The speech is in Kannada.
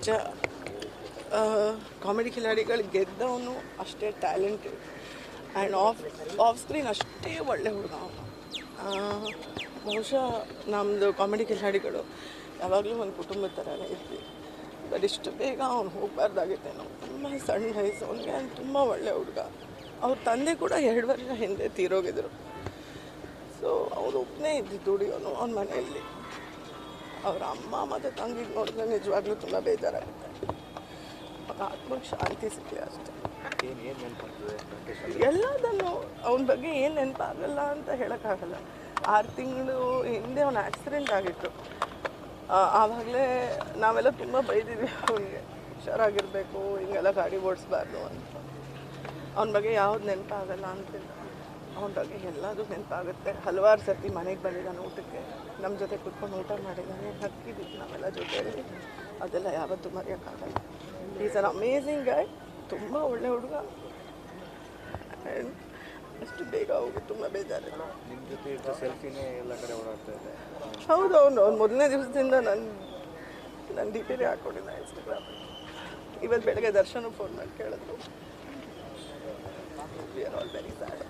ನಿಜ ಕಾಮಿಡಿ ಖಿಲಾಡಿಗಳು ಗೆದ್ದವನು ಅಷ್ಟೇ talented and off off screen ಅಷ್ಟೇ ಒಳ್ಳೆ ಹುಡುಗ ಅವನು. ಬಹುಶಃ ನಮ್ಮದು ಕಾಮಿಡಿ ಖಿಲಾಡಿಗಳು ಯಾವಾಗಲೂ ಒಂದು ಕುಟುಂಬದ ಥರನೇ ಇದ್ವಿ. ಬಟ್ ಇಷ್ಟು ಬೇಗ ಅವ್ನು ನಾವು ತುಂಬ ಸಣ್ಣ ವಯಸ್ಸು. ಅವನಿಗೆ ತುಂಬ ಒಳ್ಳೆ ಹುಡುಗ. ಅವ್ರ ತಂದೆ ಕೂಡ ಎರಡು ವರ್ಷ ಹಿಂದೆ ತೀರೋಗಿದ್ರು. ಸೊ ಅವ್ರು ಒಬ್ಬನೇ ಇದ್ದಿದ್ದು, ದುಡಿಯೋನು ಅವ್ನ ಮನೆಯಲ್ಲಿ. ಅವ್ರ ಅಮ್ಮ ಮತ್ತು ತಂಗಿಗೆ ನೋಡಿದ್ರೆ ನಿಜವಾಗ್ಲೂ ತುಂಬ ಬೇಜಾರಾಗುತ್ತೆ ಅವ್ರ ಆತ್ಮಕ್ಕೆ ಶಾಂತಿ ಸಿಗಲಿ ಅಷ್ಟೇ. ಎಲ್ಲದನ್ನು ಅವನ ಬಗ್ಗೆ ಏನು ನೆನಪಾಗಲ್ಲ ಅಂತ ಹೇಳೋಕ್ಕಾಗಲ್ಲ. ಆರು ತಿಂಗಳು ಹಿಂದೆ ಅವನ ಆಕ್ಸಿಡೆಂಟ್ ಆಗಿತ್ತು. ಆವಾಗಲೇ ನಾವೆಲ್ಲ ತುಂಬ ಬೈದಿದ್ವಿ ಅವನಿಗೆ. ಹುಷಾರಾಗಿರಬೇಕು ಹಿಂಗೆಲ್ಲ ಗಾಡಿ ಓಡಿಸ್ಬಾರ್ದು ಅಂತ. ಅವನ ಬಗ್ಗೆ ಯಾವ್ದು ನೆನಪಾಗಲ್ಲ ಅಂತಿಲ್ಲ ಅವನ ಬಗ್ಗೆ ಎಲ್ಲದೂ ನೆನಪಾಗುತ್ತೆ. ಹಲವಾರು ಸರ್ತಿ ಮನೆಗೆ ಬಂದಿದ್ದಾನೆ ಊಟಕ್ಕೆ. ನಮ್ಮ ಜೊತೆ ಕುತ್ಕೊಂಡು ಊಟ ಮಾಡಿದ್ದಾನೆ. ಹಕ್ಕಿದ್ದು ನಾವೆಲ್ಲ ಜೊತೆಯಲ್ಲಿ. ಅದೆಲ್ಲ ಯಾವತ್ತೂ ಮರೆಯೋಕ್ಕಾಗಲ್ಲ. ಈಸ್ ಅನ್ ಅಮೇಝಿಂಗ್ ಗಾಯ್ ತುಂಬ ಒಳ್ಳೆ ಹುಡುಗ. ಆ್ಯಂಡ್ ಅಷ್ಟು ಬೇಗ ಹೋಗಿ ತುಂಬ ಬೇಜಾರಿಲ್ಲ ನಿಮ್ಮ ಜೊತೆ ಇದ್ದ ಸೆಲ್ಫಿನೇ ಎಲ್ಲ ಕಡೆ ಓಡಾಡ್ತಾ ಇದೆ. ಹೌದು ಅವನು ಅವ್ನು ಮೊದಲನೇ ದಿವಸದಿಂದ ನನ್ನ ನನ್ನ ಡಿಪೇರಿ ಪಿನೇ ಹಾಕ್ಕೊಂಡಿದ್ದ ಇನ್ಸ್ಟಾಗ್ರಾಮ್ ಇವತ್ತು ಬೆಳಗ್ಗೆ ದರ್ಶನ ಫೋನ್ ಮಾಡಿ ಕೇಳಿದ್ರು. We are all very sad